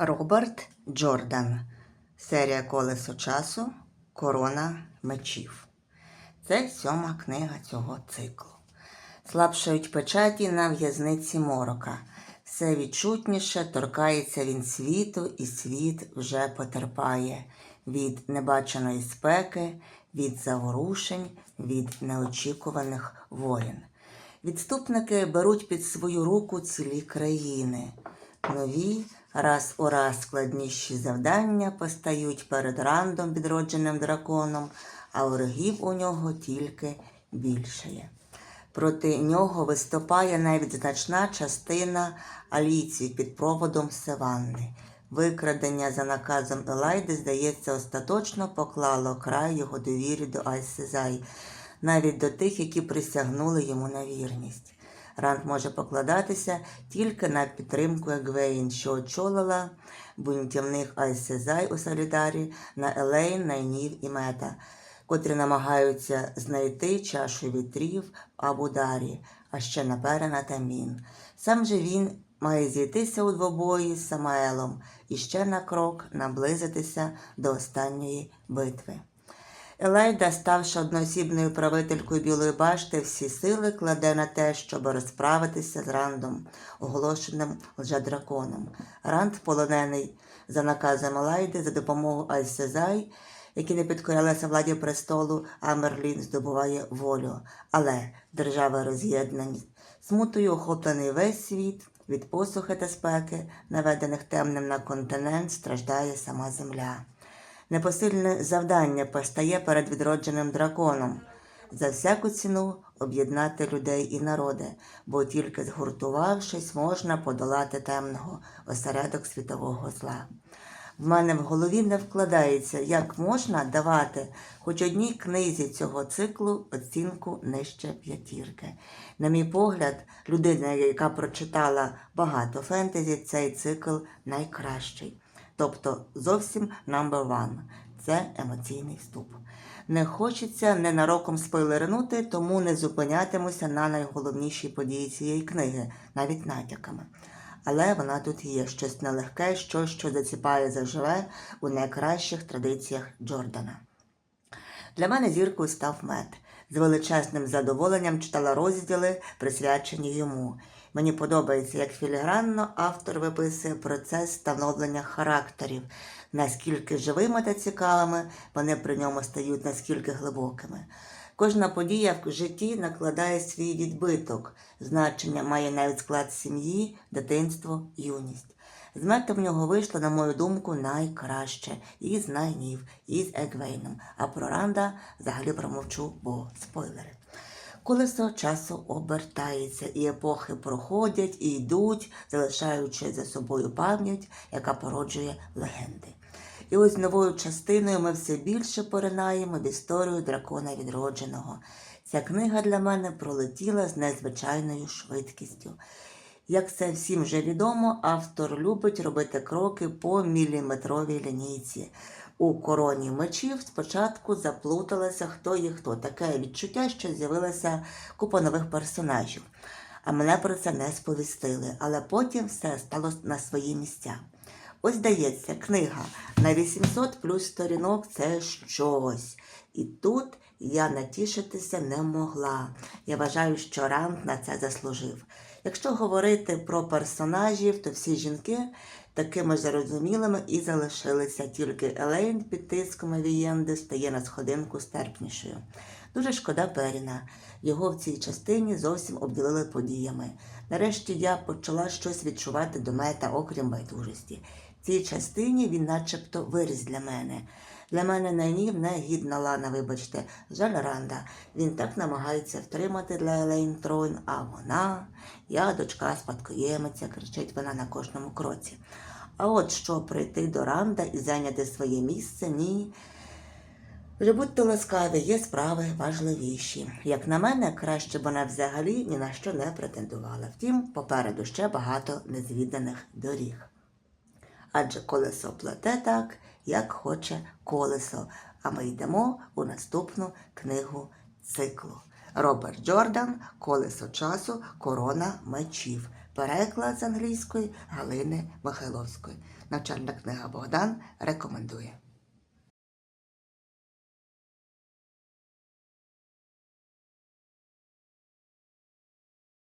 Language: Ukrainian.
Роберт Джордан. Серія Колесо часу. Корона мечів. Це сьома книга цього циклу. Слабшають печаті на в'язниці морока. Все відчутніше торкається він світу, і світ вже потерпає від небаченої спеки, від заворушень, від неочікуваних воєн. Відступники беруть під свою руку цілі країни. Нові, раз у раз складніші завдання постають перед рандом, відродженим драконом, а ворогів у нього тільки більшає. Проти нього виступає навіть значна частина алійців під проводом Севанни. Викрадення за наказом Елайди, здається, остаточно поклало край його довірі до Айсезай, навіть до тих, які присягнули йому на вірність. Ранд може покладатися тільки на підтримку Егвейн, що очолила бунтівних Айсезай у Солідарі на Елейн, Найнів і Мета, котрі намагаються знайти чашу вітрів в Абударі, а ще напере на Тамін. Сам же він має зійтися у двобої з Самаелом і ще на крок наблизитися до останньої битви. Елайда, ставши одноосібною правителькою Білої башти, всі сили кладе на те, щоб розправитися з Рандом, оголошеним лжедраконом. Ранд, полонений за наказом Елайди за допомогою Айсезай, які не підкорялися владі престолу, а Мерлін здобуває волю. Але держави роз'єднані. Смутою охоплений весь світ, від посухи та спеки, наведених темним на континент, страждає сама земля. Непосильне завдання постає перед відродженим драконом за всяку ціну об'єднати людей і народи, бо тільки згуртувавшись, можна подолати темного осередок світового зла. В мене в голові не вкладається, як можна давати хоч одній книзі цього циклу оцінку нижче п'ятірки. На мій погляд, людина, яка прочитала багато фентезі, цей цикл найкращий. Тобто зовсім number one. Це емоційний вступ. Не хочеться ненароком спойлернути, тому не зупинятимуся на найголовнішій події цієї книги, навіть натяками. Але вона тут є щось нелегке, щось, що заціпає заживе у найкращих традиціях Джордана. Для мене зіркою став мед. З величезним задоволенням читала розділи, присвячені йому. Мені подобається, як філігранно автор виписує процес становлення характерів, наскільки живими та цікавими вони при ньому стають, наскільки глибокими. Кожна подія в житті накладає свій відбиток, значення має навіть склад сім'ї, дитинство, юність. З метом в нього вийшло, на мою думку, найкраще і з найнів, і з Егвейном. А про Ранда взагалі промовчу, бо спойлери. Колесо часу обертається, і епохи проходять і йдуть, залишаючи за собою пам'ять, яка породжує легенди. І ось новою частиною ми все більше поринаємо в історію дракона відродженого. Ця книга для мене пролетіла з незвичайною швидкістю. Як це всім вже відомо, автор любить робити кроки по міліметровій лінійці. У короні мечів спочатку заплуталося хто є хто. Таке відчуття, що з'явилася купа нових персонажів. А мене про це не сповістили, але потім все стало на свої місця. Ось здається, книга на 800 плюс сторінок це щось. І тут я натішитися не могла. Я вважаю, що Ранд на це заслужив. Якщо говорити про персонажів, то всі жінки такими зарозумілими і залишилися. Тільки Елейн під тиском Авієнди стає на сходинку стерпнішою. Дуже шкода Періна. Його в цій частині зовсім обділили подіями. Нарешті я почала щось відчувати до мета, окрім байдужості. В цій частині він начебто виріс для мене. Для мене найнів не гідна Лана, вибачте, жаль Ранда. Він так намагається втримати для Елейн трон, а вона, я, дочка спадкоємиця, кричить вона на кожному кроці. А от що прийти до Ранда і зайняти своє місце, ні. Вже будьте ласкаві, є справи важливіші. Як на мене, краще б вона взагалі ні на що не претендувала. Втім, попереду ще багато незвіданих доріг. Адже колесо плете так, як хоче колесо. А ми йдемо у наступну книгу циклу. Роберт Джордан, Колесо часу, Корона мечів. Переклад з англійської Галини Михайловської. Навчальна книга Богдан рекомендує.